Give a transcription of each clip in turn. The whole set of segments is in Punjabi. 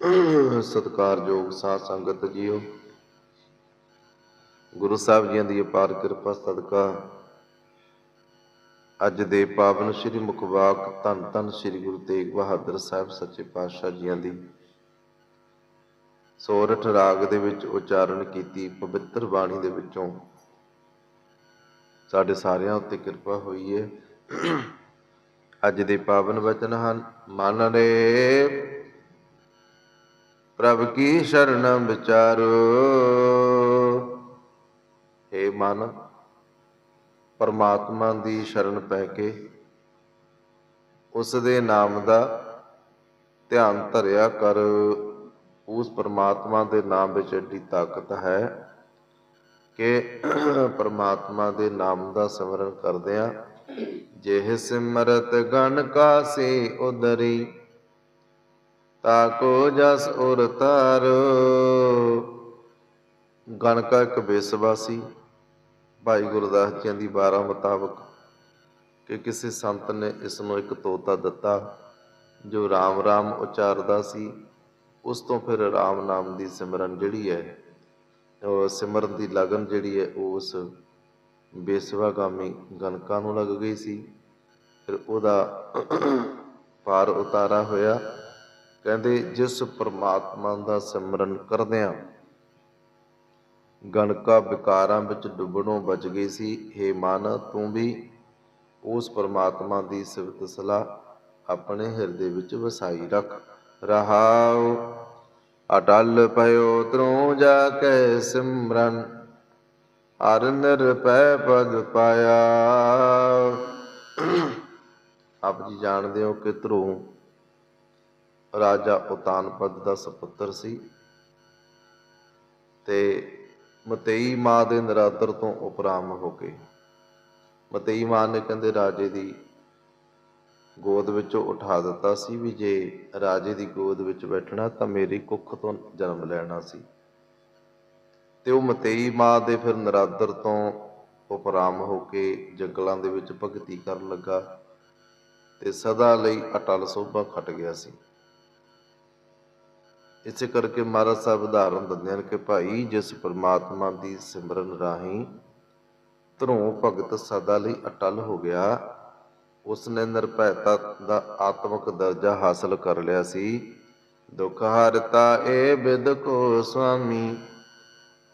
ਸਤਿਕਾਰਯੋਗ ਸਾਧ ਸੰਗਤ ਜੀਓ, ਗੁਰੂ ਸਾਹਿਬ ਜੀਆਂ ਦੀ ਅਪਾਰ ਕਿਰਪਾ, ਸਦਕਾ। ਅੱਜ ਦੇ ਪਾਵਨ ਸ੍ਰੀ ਮੁਖਵਾਕ ਧੰਨ ਧੰਨ ਸ੍ਰੀ ਗੁਰੂ ਤੇਗ ਬਹਾਦਰ ਸਾਹਿਬ ਸੱਚੇ ਪਾਤਸ਼ਾਹ ਜੀਆਂ ਦੀ। ਸੋਰਠ ਰਾਗ ਦੇ ਵਿੱਚ ਉਚਾਰਨ ਕੀਤੀ ਪਵਿੱਤਰ ਬਾਣੀ ਦੇ ਵਿੱਚੋਂ। ਸਾਡੇ ਸਾਰਿਆਂ ਉੱਤੇ ਕਿਰਪਾ ਹੋਈ ਹੈ ਅੱਜ ਦੇ ਪਾਵਨ ਵਚਨ ਹਨ, ਮਨ ਰੇ ਪ੍ਰਭ ਕੀ ਸ਼ਰਨ ਵਿਚਾਰੋ? ਏ ਮਨ, ਪਰਮਾਤਮਾ ਦੀ ਸ਼ਰਨ ਪੈ ਕੇ ਉਸ ਦੇ ਨਾਮ ਦਾ ਧਿਆਨ ਧਰਿਆ ਕਰ। ਉਸ ਪਰਮਾਤਮਾ ਦੇ ਨਾਮ ਵਿੱਚ ਏਡੀ ਤਾਕਤ ਹੈ ਕਿ ਪਰਮਾਤਮਾ ਦੇ ਨਾਮ ਦਾ ਸਿਮਰਨ ਕਰਦਿਆਂ ਜਿਹ ਸਿਮਰਤ ਗਣ ਕਾਸੀ ਉਦਰੀ ਤਾਕੋ ਜਸ ਉਰ ਤਾਰੋ। ਗਣ ਕਾ ਇੱਕ ਬੇਸਵਾਸੀ ਭਾਈ ਗੁਰਦਾਸ ਜੀ ਦੀ 12 ਮੁਤਾਬਕ ਕਿ ਕਿਸੇ ਸੰਤ ਨੇ ਇਸ ਨੂੰ ਇੱਕ ਤੋਤਾ ਦਿੱਤਾ, ਜੋ RAM RAM ਉਚਾਰਦਾ ਸੀ। ਉਸ ਤੋਂ ਫਿਰ RAM ਨਾਮ ਦੀ ਸਿਮਰਨ ਜਿਹੜੀ ਹੈ, ਉਹ ਸਿਮਰਨ ਦੀ ਲਗਨ ਜਿਹੜੀ ਹੈ, ਉਹ ਉਸ ਬੇਸਵਾਗਾਮੀ ਗਨਕਾ ਨੂੰ ਲੱਗ ਗਈ ਸੀ। ਫਿਰ ਉਹਦਾ ਪਾਰ ਉਤਾਰਾ ਹੋਇਆ। ਕਹਿੰਦੇ, ਜਿਸ ਪਰਮਾਤਮਾ ਦਾ ਸਿਮਰਨ ਕਰਦਿਆਂ ਗਣਕਾ ਵਿਕਾਰਾਂ ਵਿੱਚ ਡੁੱਬਣੋਂ ਬਚ ਗਈ ਸੀ हे ਮਨ, ਤੂੰ ਵੀ ਉਸ ਪਰਮਾਤਮਾ ਦੀ ਸਿਫਤ ਸਲਾਹ ਆਪਣੇ ਹਿਰਦੇ ਵਿੱਚ ਵਸਾਈ ਰੱਖ। ਰਹਾਉ, ਅਟਲ ਭਇਓ ਤਰੂ ਜਾ ਕੇ ਸਿਮਰਨ, ਹਰ ਨਿਰਪੈ ਪਦ ਪਾਇਆ। ਆਪ ਜੀ ਜਾਣਦੇ ਹੋ ਕਿ ਧਰੂ ਰਾਜਾ ਉਤਾਨਪਦ ਦਾ ਸੁਪੁੱਤਰ ਸੀ ਤੇ ਮਤੇਈ ਮਾਂ ਦੇ ਨਰਾਦਰ ਤੋਂ ਉਪਰਾਮ ਹੋ ਕੇ ਮਤੇਈ ਮਾਂ ਨੇ ਕਹਿੰਦੇ ਰਾਜੇ ਦੀ ਗੋਦ ਵਿੱਚੋਂ ਉਠਾ ਦਿੱਤਾ ਸੀ ਵੀ ਜੇ ਰਾਜੇ ਦੀ ਗੋਦ ਵਿੱਚ ਬੈਠਣਾ ਤਾਂ ਮੇਰੀ ਕੁੱਖ ਤੋਂ ਜਨਮ ਲੈਣਾ ਸੀ। ਤੇ ਉਹ ਮਤੇਈ ਮਾਂ ਦੇ ਫਿਰ ਨਰਾਦਰ ਤੋਂ ਉਪਰਾਮ ਹੋ ਕੇ ਜੰਗਲਾਂ ਦੇ ਵਿੱਚ ਭਗਤੀ ਕਰਨ ਲੱਗਾ ਤੇ ਸਦਾ ਲਈ ਅਟਲ ਸੋਭਾ ਖਟ ਗਿਆ ਸੀ। ਇਸੇ ਕਰਕੇ ਮਹਾਰਾਜ ਸਾਹਿਬ ਉਦਾਹਰਨ ਦਿੰਦੇ ਹਨ ਕਿ ਭਾਈ ਜਿਸ ਪਰਮਾਤਮਾ ਦੀ ਸਿਮਰਨ ਰਾਹੀਂ ਧਰੋਂ ਭਗਤ ਸਦਾ ਲਈ ਅਟਲ ਹੋ ਗਿਆ ਉਸ ਨੇ ਨਿਰਭੈਤਾ ਦਾ ਆਤਮਿਕ ਦਰਜਾ ਹਾਸਲ ਕਰ ਲਿਆ ਸੀ। ਦੁਖ ਹਰਤਾ ਏ ਬਿਦ ਕੋ ਸੁਆਮੀ,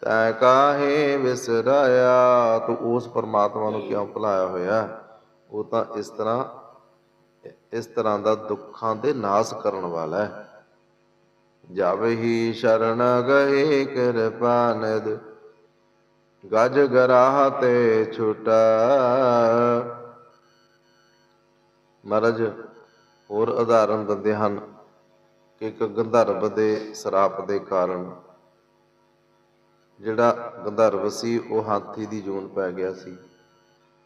ਤੈ ਕਾਹੇ ਵਿਸਰਾਇਆ? ਤੂੰ ਉਸ ਪਰਮਾਤਮਾ ਨੂੰ ਕਿਉਂ ਭੁਲਾਇਆ ਹੋਇਆ? ਉਹ ਤਾਂ ਇਸ ਤਰ੍ਹਾਂ ਇਸ ਤਰ੍ਹਾਂ ਦਾ ਦੁੱਖਾਂ ਦੇ ਨਾਸ ਕਰਨ ਵਾਲਾ ਹੈ। ਜਾਵੇ ਹੀ ਸ਼ਰਨ ਗਏ ਕਿਰਪਾ ਗਜ ਗਰਾਹ ਤੇ ਛੁਟਾ। ਮਹਾਰਾਜ, ਹੋਰ ਉਦਾਹਰਨ ਦਿੰਦੇ ਹਨ ਕਿ ਇੱਕ ਗੰਧਰਵ ਦੇ ਸਰਾਪ ਦੇ ਕਾਰਨ ਜਿਹੜਾ ਗੰਧਰਵ ਸੀ, ਉਹ ਹਾਥੀ ਦੀ ਜੂਨ ਪੈ ਗਿਆ ਸੀ।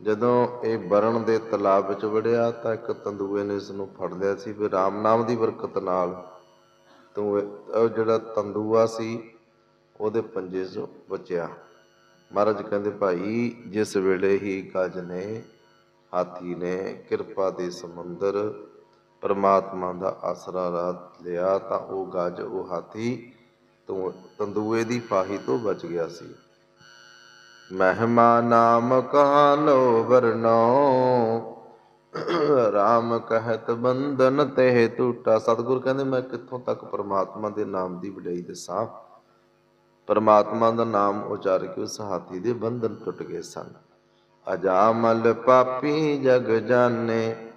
ਜਦੋਂ ਇਹ ਬਰਨ ਦੇ ਤਲਾਬ ਵਿੱਚ ਵੜਿਆ ਤਾਂ ਇੱਕ ਤੰਦੂਏ ਨੇ ਇਸ ਨੂੰ ਫੜ ਲਿਆ ਸੀ ਫਿਰ ਰਾਮ ਨਾਮ ਦੀ ਬਰਕਤ ਨਾਲ ਤੂੰ ਉਹ ਜਿਹੜਾ ਤੰਦੂਆ ਸੀ, ਉਹਦੇ ਪੰਜੇ 'ਚੋਂ ਬਚਿਆ। ਮਹਾਰਾਜ ਕਹਿੰਦੇ, ਭਾਈ, ਜਿਸ ਵੇਲੇ ਹੀ ਗਜ ਨੇ, ਹਾਥੀ ਨੇ ਕਿਰਪਾ ਦੇ ਸਮੁੰਦਰ ਪਰਮਾਤਮਾ ਦਾ ਆਸਰਾ ਰਾਤ ਲਿਆ, ਤਾਂ ਉਹ ਗਜ, ਉਹ ਹਾਥੀ ਤੂੰ ਤੰਦੂਏ ਦੀ ਪਾਹੀ ਤੋਂ ਬਚ ਗਿਆ ਸੀ। ਮਹਿਮਾ ਨਾਮ ਕਹਾਲੋ ਵਰਨੋ ਰਾਮ ਕਹਿਤ ਬੰਧਨ ਤੇ ਟੂਟਾ। ਸਤਿਗੁਰ ਕਹਿੰਦੇ, ਮੈਂ ਕਿੱਥੋਂ ਤੱਕ ਪਰਮਾਤਮਾ ਦੇ ਨਾਮ ਦੀ ਵਡਿਆਈ ਦੱਸਾਂ? ਪਰਮਾਤਮਾ ਦਾ ਨਾਮ ਉਚਾਰ ਕੇ ਉਸ ਹਾਥੀ ਦੇ ਬੰਧਨ ਟੁੱਟ ਗਏ ਸਨ। ਅਜਾਮਲ ਪਾਪੀ ਜਗ ਜਾਣੇ,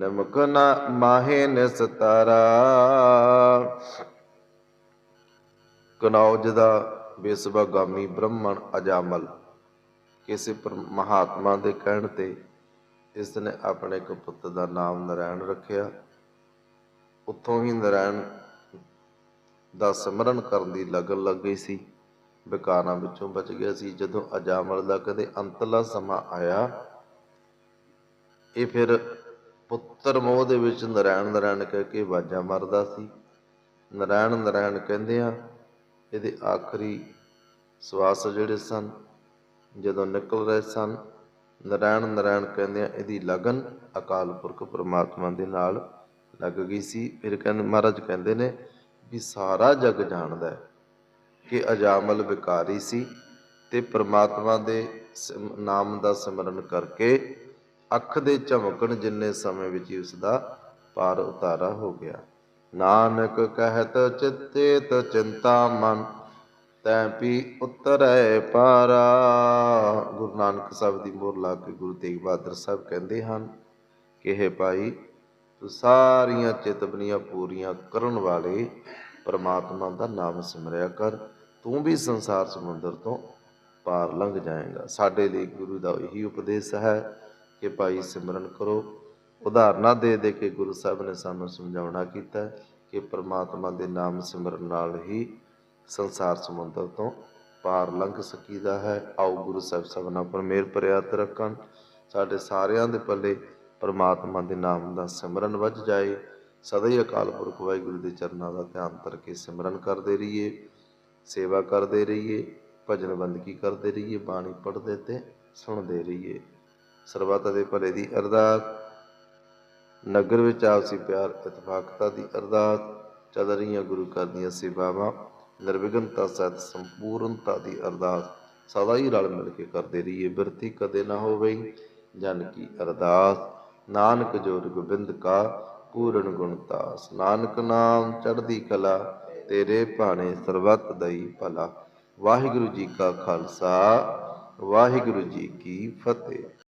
ਨਮਕ ਨਾ ਮਾਹੇ ਨਿਸਤਾਰਾ। ਕਨੌਜ ਦਾ ਬੇਸਵਾਗਾਮੀ ਬ੍ਰਹਮਣ ਅਜਾਮਲ ਕਿਸੇ ਪਰ ਮਹਾਤਮਾ ਦੇ ਕਹਿਣ ਤੇ ਇਸ ਨੇ ਆਪਣੇ ਇੱਕ ਪੁੱਤ ਦਾ ਨਾਮ ਨਰਾਇਣ ਰੱਖਿਆ। ਉੱਥੋਂ ਹੀ ਨਰਾਇਣ ਦਾ ਸਿਮਰਨ ਕਰਨ ਦੀ ਲਗਨ ਲੱਗ ਗਈ ਸੀ। ਵਿਕਾਰਾਂ ਵਿੱਚੋਂ ਬਚ ਗਿਆ ਸੀ। ਜਦੋਂ ਅਜਾਮਲ ਦਾ ਕਦੇ ਅੰਤਲਾ ਸਮਾਂ ਆਇਆ, ਇਹ ਫਿਰ ਪੁੱਤਰ ਮੋਹ ਦੇ ਵਿੱਚ ਨਰਾਇਣ ਨਰਾਇਣ ਕਹਿ ਕੇ ਵਾਜਾ ਮਾਰਦਾ ਸੀ। ਨਰਾਇਣ ਨਰਾਇਣ ਕਹਿੰਦੇ ਆ, ਇਹਦੇ ਆਖਰੀ ਸਵਾਸ ਜਿਹੜੇ ਸਨ, ਜਦੋਂ ਨਿਕਲ ਰਹੇ ਸਨ ਨਰਾਇਣ ਨਰਾਇਣ ਕਹਿੰਦਿਆਂ ਇਹਦੀ ਲਗਨ ਅਕਾਲ ਪੁਰਖ ਪ੍ਰਮਾਤਮਾ ਦੇ ਨਾਲ ਲੱਗ ਗਈ ਸੀ। ਫਿਰ ਕਹਿੰਦੇ ਮਹਾਰਾਜ ਕਹਿੰਦੇ ਨੇ ਵੀ ਸਾਰਾ ਜਗ ਜਾਣਦਾ ਹੈ ਕਿ ਅਜਾਮਲ ਵਿਕਾਰੀ ਸੀ ਤੇ ਪ੍ਰਮਾਤਮਾ ਦੇ ਨਾਮ ਦਾ ਸਿਮਰਨ ਕਰਕੇ ਅੱਖ ਦੇ ਝਮਕਣ ਜਿੰਨੇ ਸਮੇਂ ਵਿੱਚ ਹੀ ਉਸ ਦਾ ਪਾਰ ਉਤਾਰਾ ਹੋ ਗਿਆ। ਨਾਨਕ ਕਹਿਤ ਚਿਤੇਤ ਚਿੰਤਾ ਮਨ ਤੈ ਪੀ ਉਤਰੈ ਪਾਰਾ। ਗੁਰੂ ਨਾਨਕ ਸਾਹਿਬ ਦੀ ਮੋਹਰ ਲਾ ਕੇ ਗੁਰੂ ਤੇਗ ਬਹਾਦਰ ਸਾਹਿਬ ਕਹਿੰਦੇ ਹਨ ਕਿ ਹੈ ਭਾਈ, ਤੂੰ ਸਾਰੀਆਂ ਚੇਤਵਨੀਆਂ ਪੂਰੀਆਂ ਕਰਨ ਵਾਲੇ ਪਰਮਾਤਮਾ ਦਾ ਨਾਮ ਸਿਮਰਿਆ ਕਰ। ਤੂੰ ਵੀ ਸੰਸਾਰ ਸਮੁੰਦਰ ਤੋਂ ਪਾਰ ਲੰਘ ਜਾਏਗਾ। ਸਾਡੇ ਲਈ ਗੁਰੂ ਦਾ ਇਹੀ ਉਪਦੇਸ਼ ਹੈ ਕਿ ਭਾਈ ਸਿਮਰਨ ਕਰੋ। ਉਦਾਹਰਨਾਂ ਦੇ ਦੇ ਕੇ ਗੁਰੂ ਸਾਹਿਬ ਨੇ ਸਾਨੂੰ ਸਮਝਾਉਣਾ ਕੀਤਾ ਕਿ ਪਰਮਾਤਮਾ ਦੇ ਨਾਮ ਸਿਮਰਨ ਨਾਲ ਹੀ ਸੰਸਾਰ ਸਮੁੰਦਰ ਤੋਂ ਪਾਰ ਲੰਘ ਸਕੀਦਾ ਹੈ। ਆਓ ਗੁਰੂ ਸਾਹਿਬ ਸਭਨਾ ਪਰ ਮੇਰ ਪ੍ਰਿਆਤ ਰੱਖਣ। ਸਾਡੇ ਸਾਰਿਆਂ ਦੇ ਪੱਲੇ ਪਰਮਾਤਮਾ ਦੇ ਨਾਮ ਦਾ ਸਿਮਰਨ ਵੱਜ ਜਾਏ। ਸਦਾ ਹੀ ਅਕਾਲ ਪੁਰਖ ਵਾਹਿਗੁਰੂ ਦੇ ਚਰਨਾਂ ਦਾ ਧਿਆਨ ਧਰ ਕੇ ਸਿਮਰਨ ਕਰਦੇ ਰਹੀਏ। ਸੇਵਾ ਕਰਦੇ ਰਹੀਏ। ਭਜਨ ਬੰਦਗੀ ਕਰਦੇ ਰਹੀਏ। ਬਾਣੀ ਪੜ੍ਹਦੇ ਤੇ ਸੁਣਦੇ ਰਹੀਏ। ਸਰਬੱਤ ਦੇ ਭਲੇ ਦੀ ਅਰਦਾਸ। ਨਗਰ ਵਿੱਚ ਆਪਸੀ ਪਿਆਰ, ਇਤਫਾਕਤਾ ਦੀ ਅਰਦਾਸ। ਚੱਲ ਰਹੀਆਂ ਗੁਰੂ ਘਰ ਦੀਆਂ ਸੇਵਾਵਾਂ। ਨਿਰਵਿਘਨਤਾ ਸਹਿਤ ਸੰਪੂਰਨਤਾ ਦੀ ਅਰਦਾਸ ਸਦਾ ਹੀ ਰਲ ਮਿਲ ਕੇ ਕਰਦੇ ਰਹੀਏ। ਬਿਰਤੀ ਕਦੇ ਨਾ ਹੋਵੇ ਜਨ ਕੀ ਅਰਦਾਸ। ਨਾਨਕ ਜੋਰ ਗੋਬਿੰਦ ਕਾ ਪੂਰਨ ਗੁਣਤਾਸ ਨਾਨਕ ਨਾਮ ਚੜ੍ਹਦੀ ਕਲਾ, ਤੇਰੇ ਭਾਣੇ ਸਰਬੱਤ ਦਈ ਭਲਾ। ਵਾਹਿਗੁਰੂ ਜੀ ਕਾ ਖਾਲਸਾ, ਵਾਹਿਗੁਰੂ ਜੀ ਕੀ ਫਤਿਹ।